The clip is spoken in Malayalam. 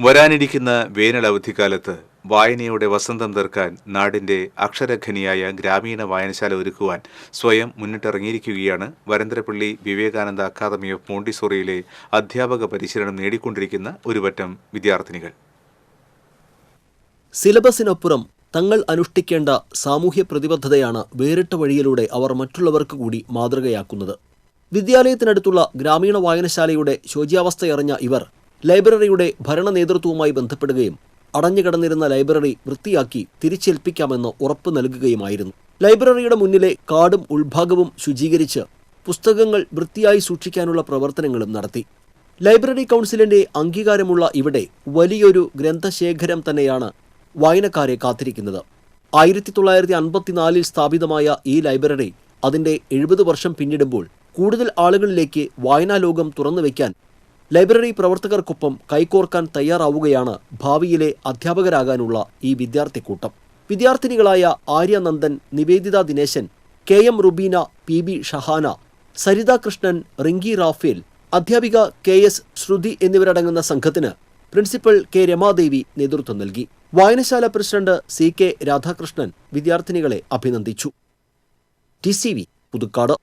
വരാനിരിക്കുന്ന വേനൽ അവധിക്കാലത്ത് വായനയുടെ വസന്തം തീർക്കാൻ നാടിന്റെ അക്ഷരഖനിയായ ഗ്രാമീണ വായനശാല ഒരുക്കുവാൻ സ്വയം മുന്നിട്ടിറങ്ങിയിരിക്കുകയാണ് വരന്തരപ്പള്ളി വിവേകാനന്ദ അക്കാദമി ഓഫ് മോണ്ടിസോറിയിലെ അധ്യാപക പരിശീലനം നേടിക്കൊണ്ടിരിക്കുന്ന ഒരുപറ്റം വിദ്യാർത്ഥിനികൾ. സിലബസിനപ്പുറം തങ്ങൾ അനുഷ്ഠിക്കേണ്ട സാമൂഹ്യ പ്രതിബദ്ധതയാണ് വേറിട്ട വഴിയിലൂടെ അവർ മറ്റുള്ളവർക്ക് കൂടി മാതൃകയാക്കുന്നത്. വിദ്യാലയത്തിനടുത്തുള്ള ഗ്രാമീണ വായനശാലയുടെ ശോച്യാവസ്ഥയറിഞ്ഞ ഇവർ ലൈബ്രറിയുടെ ഭരണ നേതൃത്വവുമായി ബന്ധപ്പെടുകയും അടഞ്ഞുകിടന്നിരുന്ന ലൈബ്രറി വൃത്തിയാക്കി തിരിച്ചേൽപ്പിക്കാമെന്ന് ഉറപ്പ് നൽകുകയുമായിരുന്നു. ലൈബ്രറിയുടെ മുന്നിലെ കാടും ഉൾഭാഗവും ശുചീകരിച്ച് പുസ്തകങ്ങൾ വൃത്തിയായി സൂക്ഷിക്കാനുള്ള പ്രവർത്തനങ്ങളും നടത്തി. ലൈബ്രറി കൗൺസിലിന്റെ അംഗീകാരമുള്ള ഇവിടെ വലിയൊരു ഗ്രന്ഥശേഖരം തന്നെയാണ് വായനക്കാരെ കാത്തിരിക്കുന്നത്. ആയിരത്തി തൊള്ളായിരത്തി അൻപത്തിനാലിൽ സ്ഥാപിതമായ ഈ ലൈബ്രറി അതിന്റെ എഴുപത് വർഷം പിന്നിടുമ്പോൾ കൂടുതൽ ആളുകളിലേക്ക് വായനാലോകം തുറന്നു തുറന്നുവെക്കാൻ ലൈബ്രറി പ്രവർത്തകർക്കൊപ്പം കൈകോർക്കാൻ തയ്യാറാവുകയാണ് ഭാവിയിലെ അധ്യാപകരാകാനുള്ള ഈ വിദ്യാർത്ഥിക്കൂട്ടം. വിദ്യാർത്ഥിനികളായ Aryanandan Niveditha Dineshan K M Rubeena P B Shahana Saritha Krishnan Rinky Raphael അധ്യാപിക കെ എസ് ശ്രുതി എന്നിവരടങ്ങുന്ന സംഘത്തിന് പ്രിൻസിപ്പൽ കെ രമാദേവി നേതൃത്വം നൽകി. വായനശാല പ്രസിഡന്റ് സി കെ രാധാകൃഷ്ണൻ വിദ്യാർത്ഥിനികളെ അഭിനന്ദിച്ചു. T C V Puthukkad.